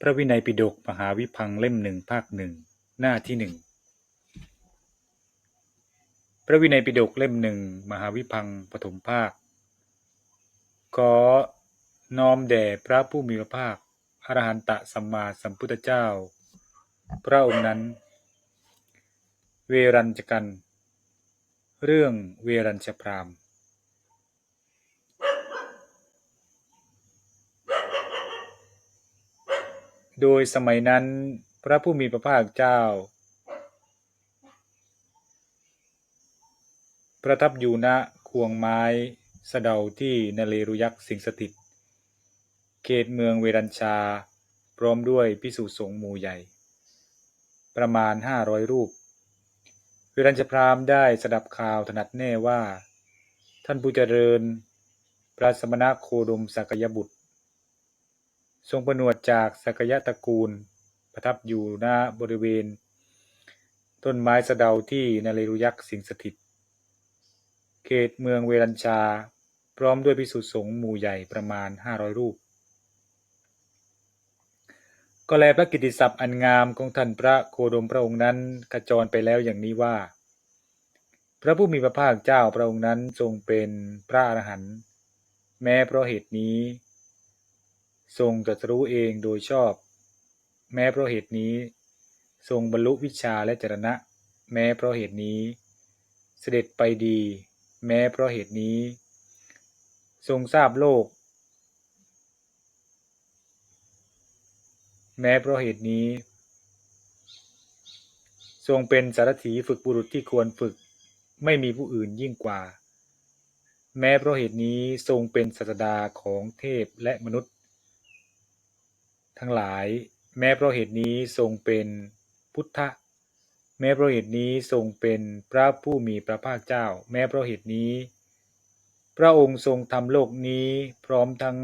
พระวินัยปิฎกมหาวิพังเล่มหนึ่งภาคหนึ่งหน้าที่หนึ่งพระวินัยปิฎกเล่มหนึ่งมหาวิพังปฐมภาค ขอน้อมแด่พระผู้มีพระภาคอรหันตสัมมาสัมพุทธเจ้า พระองค์นั้น เวรัญจกัน เรื่องเวรัญชพรามณ์ โดยสมัยนั้นพระผู้มีพระภาคเจ้า ประทับอยู่ณควงไม้สะเดาที่นเลรุยักษ์สิงสถิต เขตเมืองเวรัญชา พร้อมด้วยพิสุสงฆ์หมู่ใหญ่ ประมาณห้าร้อยรูป เวรัญชพรามได้สดับข่าวถนัดแน่ว่า ท่านผู้เจริญ พระสมณโคดมสักยบุตร ทรงประนวดจากสกยะตระกูล ประทับอยู่ณบริเวณ ต้นไม้สะเดาที่นเรรุยักษ์สิงสถิต เขตเมืองเวรัญชา พร้อมด้วยพิสุสงฆ์หมู่ใหญ่ประมาณห้าร้อยรูป ก็แลพระกิติศัพท์อันงามของท่านพระโคดมพระองค์นั้นขจรไปแล้วอย่างนี้ว่า พระผู้มีพระภาคเจ้าพระองค์นั้นทรงเป็นพระอรหันต์แม้เพราะเหตุนี้ ทรงตรัสรู้เองโดยชอบ แม้เพราะเหตุนี้ ทรงบรรลุวิชาและจรณะ แม้เพราะเหตุนี้ เสด็จไปดี แม้เพราะเหตุนี้ ทรงทราบโลก แม้เพราะเหตุนี้ ทรงเป็นสารถีฝึกบุรุษที่ควรฝึกไม่มีผู้อื่นยิ่งกว่า แม้เพราะเหตุนี้ทรงเป็นศาสดาของเทพและมนุษย์ ทั้งหลาย แม้เพราะเหตุนี้ทรงเป็นพุทธะ แม้เพราะเหตุนี้ทรงเป็นพระผู้มีพระภาคเจ้า แม้เพราะเหตุนี้ พระองค์ทรงทำโลกนี้พร้อมทั้ง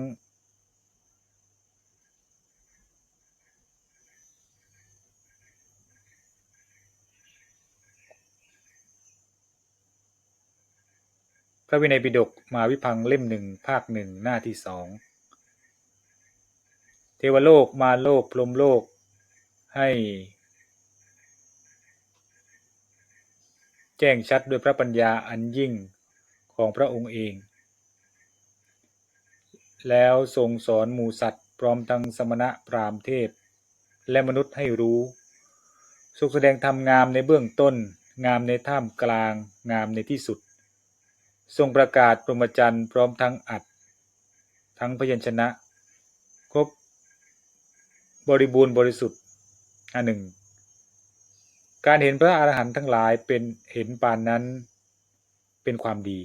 พระวินัยปิฎกมาวิพังเล่มหนึ่งภาคหนึ่งหน้าที่สอง ทวโลกมารโลกพรหมโลกให้แจ้งชัดด้วยพระปัญญาอันยิ่งของพระองค์เอง แล้วทรงสอนหมูสัตว์พร้อมทั้งสมณะพราหมณ์เทพ และมนุษย์ให้รู้ทรงแสดงธรรมงามในเบื้องต้น งามในท่ามกลาง งามในที่สุด ทรงประกาศพรมจรรย์พร้อมทั้งอัด ทั้งพยัญชนะ ครบ บริบูรณ์บริสุทธิ์อันหนึ่ง การเห็นพระอรหันต์ทั้งหลายเป็นเห็นปานนั้นเป็นความดี